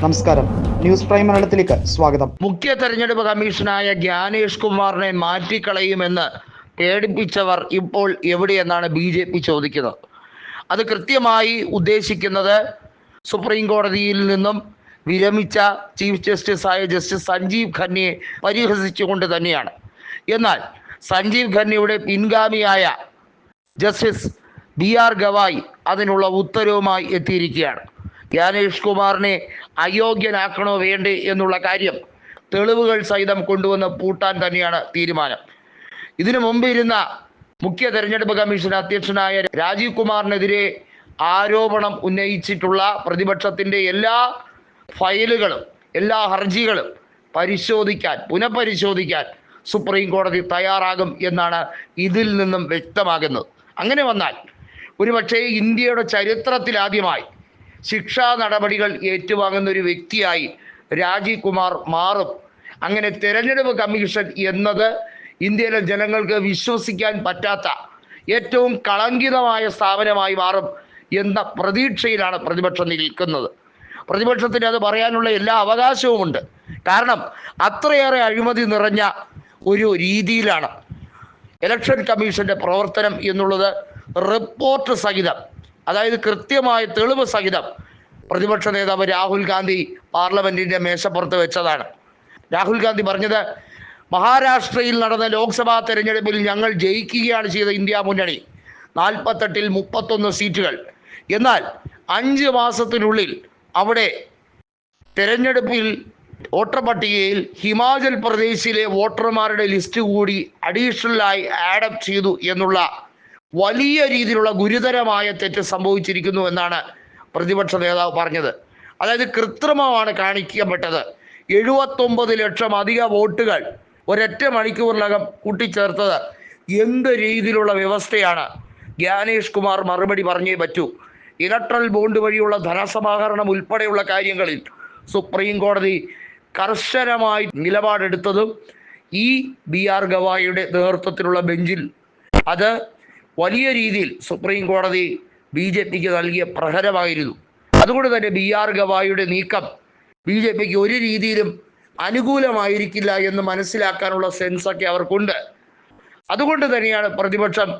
നമസ്കാരം. News prime മലയാളത്തിലേക്ക് സ്വാഗതം. മുഖ്യ തെരഞ്ഞെടുപ്പ് കമ്മീഷനായ ജ്ഞാനേഷ് കുമാറിനെ മാറ്റിക്കളയുമെന്ന് പേടിപ്പിച്ചവർ ഇപ്പോൾ എവിടെയെന്നാണ് ബി ജെ പി ചോദിക്കുന്നത്. അത് കൃത്യമായി ഉദ്ദേശിക്കുന്നത് സുപ്രീം കോടതിയിൽ നിന്നും വിരമിച്ച ചീഫ് ജസ്റ്റിസായ ജസ്റ്റിസ് സഞ്ജീവ് ഖന്നയെ പരിഹസിച്ചുകൊണ്ട് തന്നെയാണ്. എന്നാൽ സഞ്ജീവ് ഖന്നയുടെ പിൻഗാമിയായ ജസ്റ്റിസ് ബി ആർ ഗവായ് അതിനുള്ള ഉത്തരവുമായി എത്തിയിരിക്കുകയാണ്. ജ്ഞാനേഷ് കുമാറിനെ അയോഗ്യനാക്കണോ വേണ്ടേ എന്നുള്ള കാര്യം തെളിവുകൾ സഹിതം കൊണ്ടുവന്ന് പൂട്ടാൻ തന്നെയാണ് തീരുമാനം. ഇതിനു മുമ്പ് ഇരുന്ന മുഖ്യ തെരഞ്ഞെടുപ്പ് കമ്മീഷൻ അധ്യക്ഷനായ രാജീവ് കുമാറിനെതിരെ ആരോപണം ഉന്നയിച്ചിട്ടുള്ള പ്രതിപക്ഷത്തിന്റെ എല്ലാ ഫയലുകളും എല്ലാ ഹർജികളും പരിശോധിക്കാൻ പുനഃപരിശോധിക്കാൻ സുപ്രീം കോടതി തയ്യാറാകും എന്നാണ് ഇതിൽ നിന്നും വ്യക്തമാകുന്നത്. അങ്ങനെ വന്നാൽ ഒരുപക്ഷേ ഇന്ത്യയുടെ ചരിത്രത്തിൽ ആദ്യമായി ശിക്ഷാ നടപടികൾ ഏറ്റുവാങ്ങുന്ന ഒരു വ്യക്തിയായി രാജീവ് കുമാർ മാറും. അങ്ങനെ തെരഞ്ഞെടുപ്പ് കമ്മീഷൻ എന്നത് ഇന്ത്യയിലെ ജനങ്ങൾക്ക് വിശ്വസിക്കാൻ പറ്റാത്ത ഏറ്റവും കളങ്കിതമായ സ്ഥാപനമായി മാറും എന്ന പ്രതീക്ഷയിലാണ് പ്രതിപക്ഷം നിൽക്കുന്നത്. പ്രതിപക്ഷത്തിന് അത് പറയാനുള്ള എല്ലാ അവകാശവുമുണ്ട്. കാരണം അത്രയേറെ അഴിമതി നിറഞ്ഞ ഒരു രീതിയിലാണ്. ഇലക്ഷൻ കമ്മീഷന്റെ പ്രവർത്തനം എന്നുള്ളത് റിപ്പോർട്ട് സഹിതം അതായത് കൃത്യമായ തെളിവ് സഹിതം പ്രതിപക്ഷ നേതാവ് രാഹുൽ ഗാന്ധി പാർലമെന്റിന്റെ മേശപ്പുറത്ത് വെച്ചതാണ്. രാഹുൽ ഗാന്ധി പറഞ്ഞത് മഹാരാഷ്ട്രയിൽ നടന്ന ലോക്സഭാ തെരഞ്ഞെടുപ്പിൽ ഞങ്ങൾ ജയിക്കുകയാണ് ചെയ്ത ഇന്ത്യ മുന്നണി. നാൽപ്പത്തെട്ടിൽ മുപ്പത്തൊന്ന് സീറ്റുകൾ. എന്നാൽ അഞ്ച് മാസത്തിനുള്ളിൽ അവിടെ തെരഞ്ഞെടുപ്പിൽ വോട്ടർ പട്ടികയിൽ ഹിമാചൽ പ്രദേശിലെ വോട്ടർമാരുടെ ലിസ്റ്റ് കൂടി അഡീഷണലായി ആഡപ്പ് ചെയ്തു എന്നുള്ള വലിയ രീതിയിലുള്ള ഗുരുതരമായ തെറ്റ് സംഭവിച്ചിരിക്കുന്നു എന്നാണ് പ്രതിപക്ഷ നേതാവ് പറഞ്ഞത്. അതായത് കൃത്രിമമാണ് കാണിക്കപ്പെട്ടത്. എഴുപത്തൊമ്പത് ലക്ഷം അധിക വോട്ടുകൾ ഒരൊറ്റ മണിക്കൂറിനകം കൂട്ടിച്ചേർത്തത്. എന്ത് രീതിയിലുള്ള വ്യവസ്ഥയാണ്? ജ്ഞാനേഷ് കുമാർ മറുപടി പറഞ്ഞേ പറ്റൂ. ഇലക്ട്രൽ ബോണ്ട് വഴിയുള്ള ധനസമാഹരണം ഉൾപ്പെടെയുള്ള കാര്യങ്ങളിൽ സുപ്രീം കോടതി കർശനമായി നിലപാടെടുത്തതും ഈ ബി ആർ ഗവായിയുടെ നേതൃത്വത്തിലുള്ള ബെഞ്ചിൽ. അത് വലിയ രീതിയിൽ സുപ്രീം കോടതി ബി ജെ പിക്ക് നൽകിയ പ്രഹരമായിരുന്നു. അതുകൊണ്ട് തന്നെ ബി ആർ ഗവായിയുടെ നീക്കം ബി ജെ പിക്ക് ഒരു രീതിയിലും അനുകൂലമായിരിക്കില്ല എന്ന് മനസ്സിലാക്കാനുള്ള സെൻസൊക്കെ അവർക്കുണ്ട്. അതുകൊണ്ട് തന്നെയാണ് പ്രതിപക്ഷം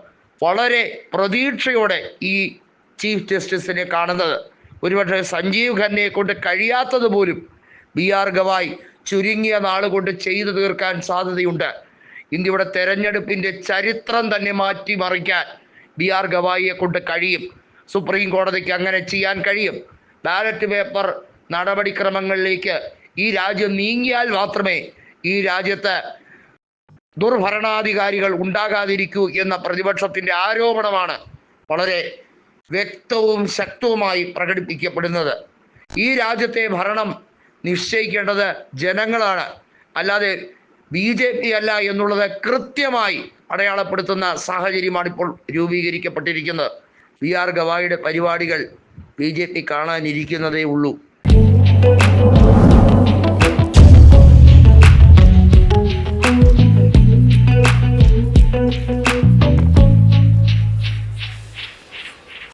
വളരെ പ്രതീക്ഷയോടെ ഈ ചീഫ് ജസ്റ്റിസിനെ കാണുന്നത്. ഒരുപക്ഷെ സഞ്ജീവ് ഖന്നയെ കൊണ്ട് കഴിയാത്തത് പോലും ബി ആർ ഗവായ് ചുരുങ്ങിയ നാളുകൊണ്ട് ചെയ്തു തീർക്കാൻ സാധ്യതയുണ്ട്. ഇന്ത്യയുടെ തെരഞ്ഞെടുപ്പിന്റെ ചരിത്രം തന്നെ മാറ്റിമറിക്കാൻ ബി ആർ ഗവായിയെ കൊണ്ട് കഴിയും. സുപ്രീം കോടതിക്ക് അങ്ങനെ ചെയ്യാൻ കഴിയും. ബാലറ്റ് പേപ്പർ നടപടിക്രമങ്ങളിലേക്ക് ഈ രാജ്യം നീങ്ങിയാൽ മാത്രമേ ഈ രാജ്യത്ത് ദുർഭരണാധികാരികൾ ഉണ്ടാകാതിരിക്കൂ എന്ന പ്രതിപക്ഷത്തിന്റെ ആരോപണമാണ് വളരെ വ്യക്തവും ശക്തവുമായി പ്രകടിപ്പിക്കപ്പെടുന്നത്. ഈ രാജ്യത്തെ ഭരണം നിശ്ചയിക്കേണ്ടത് ജനങ്ങളാണ്. അല്ലാതെ ബി ജെ പി അല്ല എന്നുള്ളത് കൃത്യമായി അടയാളപ്പെടുത്തുന്ന സാഹചര്യമാണ് ഇപ്പോൾ രൂപീകരിക്കപ്പെട്ടിരിക്കുന്നത്. വി ആർ ഗവായിയുടെ പരിപാടികൾ ബി ജെ പി കാണാനിരിക്കുന്നതേ ഉള്ളൂ.